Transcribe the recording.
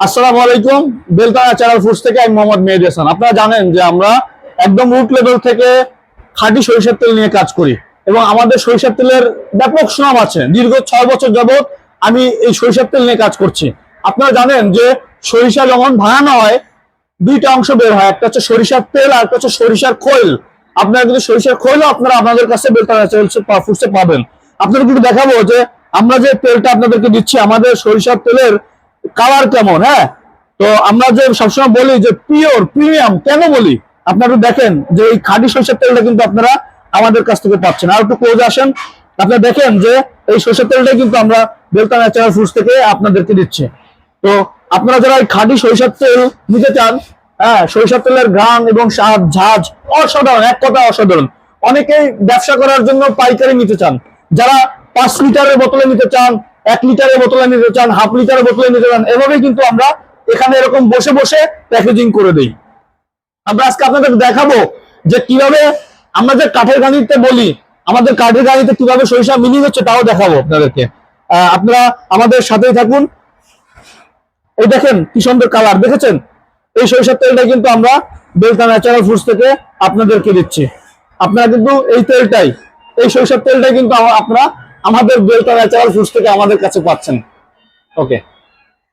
আসসালামু আলাইকুম বেলতানা channel foods থেকে আমি মোহাম্মদ মেহেদি হাসান। আপনারা জানেন যে আমরা একদম রুট লেভেল থেকে খাঁটি সরিষার তেল নিয়ে কাজ করি এবং আমাদের সরিষার তেলের ব্যাপক সুনাম আছে। দীর্ঘ ছয় বছর যাবত আমি এই সরিষার তেল নিয়ে কাজ করছি। আপনারা জানেন যে সরিষা যখন ভাঙানো হয়, দুইটা অংশ বের হয়, একটা হচ্ছে সরিষার তেল আর একটা হচ্ছে সরিষার খৈল। আপনারা কিন্তু সরিষার খৈলও আপনারা আপনাদের কাছে বেলতানা চ্যানেল ফুডসে পাবেন। আপনাদের কিন্তু দেখাবো যে আমরা যে তেলটা আপনাদেরকে দিচ্ছি, আমাদের সরিষার তেলের কালার কেমন হ্যাঁ? তো আমরা যে সবসময় বলি যে পিওর প্রিমিয়াম কেন বলি? আপনারা দেখেন যে এই খাঁটি সরিষার তেলটা কিন্তু আপনারা আমাদের কাছ থেকে পাচ্ছেন। আর একটু ক্লোজ আসেন। আপনারা দেখেন যে এই সরিষার তেলটাই কিন্তু আমরা বেলতা ন্যাচারাল ফুডস থেকে আপনাদেরকে দিচ্ছে। তো আপনারা যারা এই খাঁটি সরিষার তেল নিতে চান হ্যাঁ সরিষার তেলের ঘ্রাণ এবং স্বাদ, ঝাঁজ অসাধারণ, এক কথা অসাধারণ। অনেকেই ব্যবসা করার জন্য পাইকারি নিতে চান। যারা পাঁচ লিটারের বোতলে নিতে চান এক লিটারের বোতলে নিতে চান, হাফ লিটারের বোতলে নিতে চান, এভাবেই কিন্তু আমরা এখানে এরকম বসে বসে প্যাকেজিং করে দিই। আমরা আজকে আপনাদের দেখাবো যে কীভাবে আমরা যে কাঠের গাড়িতে বলি, আমাদের কাঠের গাড়িতে কীভাবে সরিষা মিলিং হচ্ছে তাও দেখাবো আপনাদেরকে। আপনারা আমাদের সাথেই থাকুন। এই দেখেন কি সুন্দর কালার দেখেছেন? এই সরিষার তেলটা কিন্তু আমরা বেলতা ন্যাচারাল ফুডস থেকে আপনাদেরকে দিচ্ছি। আপনারা কিন্তু এই তেলটাই, এই সরিষার তেলটাই কিন্তু আপনারা আমাদের বেলতা ন্যাচারাল ফুডস থেকে আমাদের কাছে পাচ্ছেন। ওকে